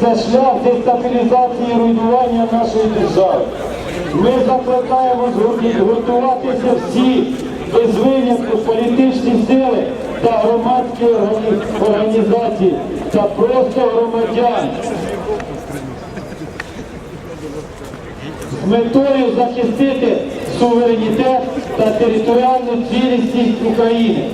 це шлях дестабілізації і руйнування нашої держави. Ми закликаємо згуртуватися всі без винятку політичні сили та громадські організації та просто громадян з метою захистити суверенітет та територіальну цілісність України.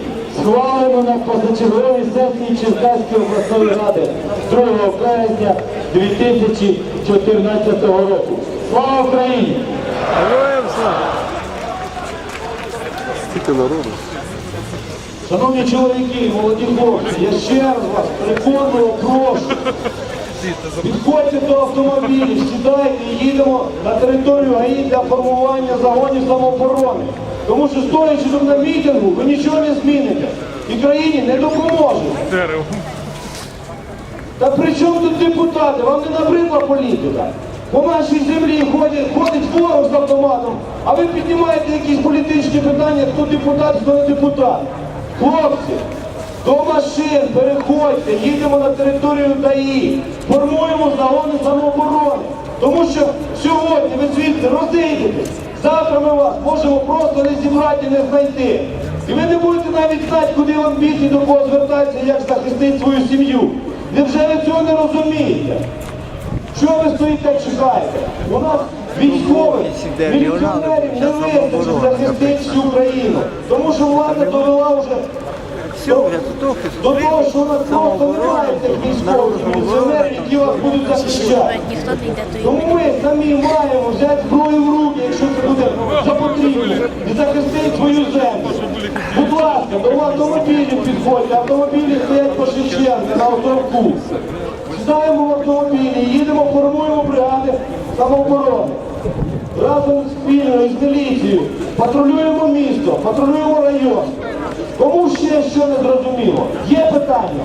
Схвалено на позачерговій сесії Черкаської обласної ради 2 березня 2014 року. Слава Україні! Героям слава! Скільки народу? Шановні чоловіки, молоді хлопці, я ще раз вас переконливо прошу. Підходьте до автомобілів, сідайте і їдемо на територію ГАІ для формування загонів самооборони. Тому що стоячи тут на мітингу, ви нічого не зміните. І країні не допоможете. Та при чому тут депутати? Вам не набридла політика? По нашій землі ходить, ходить ворог з автоматом, а ви піднімаєте якісь політичні питання, хто депутат, хто не депутат. Хлопці, до машин переходьте, їдемо на територію ДАІ, формуємо загони самооборони. Тому що сьогодні ви звідси розійдетесь. Завтра ми вас можемо просто не зібрати і не знайти. І ви не будете навіть знати, куди вам бігти, до кого звертатися, як захистити свою сім'ю. Невже ви цього не розумієте? Що ви стоїте, чекаєте? У нас військових, міліціонерів не вистачить захистити всю країну. Тому що влада довела вже до того, що у нас просто немає тих військових міліціонерів, які вас будуть захищати. Тому ми самі маємо взяти зброю в руки, якщо це буде за потрібно, і захистити свою землю. Будь ласка, до автомобілів підходьте, автомобілі стоять по Шевченка на островку. Сідаємо в автомобілі, їдемо, формуємо самооборони. Разом спільно з міліцією патрулюємо місто, патрулюємо район. Кому ще що не зрозуміло? Є питання?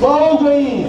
Слава Україні!